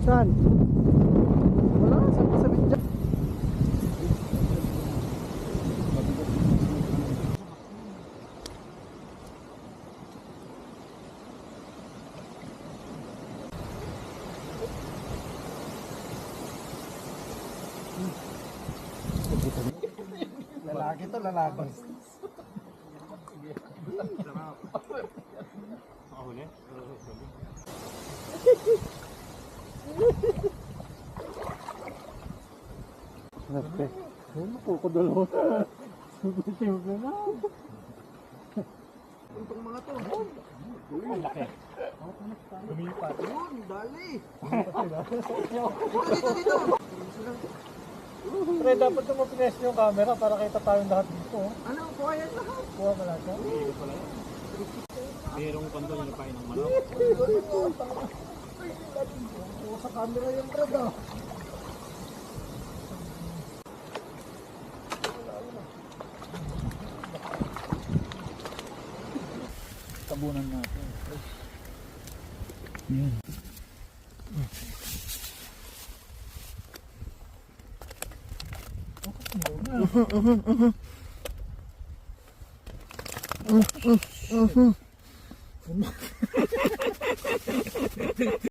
Saan? Wala, sa sa dyan. Lalaki to, lalaki. Nagpe. Ano po ko dalawa? Simple na. Itong mga to. Ang laki. Lumipat. Yun, dali. Dito, dito. Pre, dapat mo pines yung camera para kita tayong lahat dito. oh. Ano, kuha yan lahat. Kuha mo lahat yan. Merong kanto na napain ng manok. Sa camera yung brad ah. tabunan natin. Ayan. Oh, oh, oh, oh, oh, oh, oh, oh, oh, oh,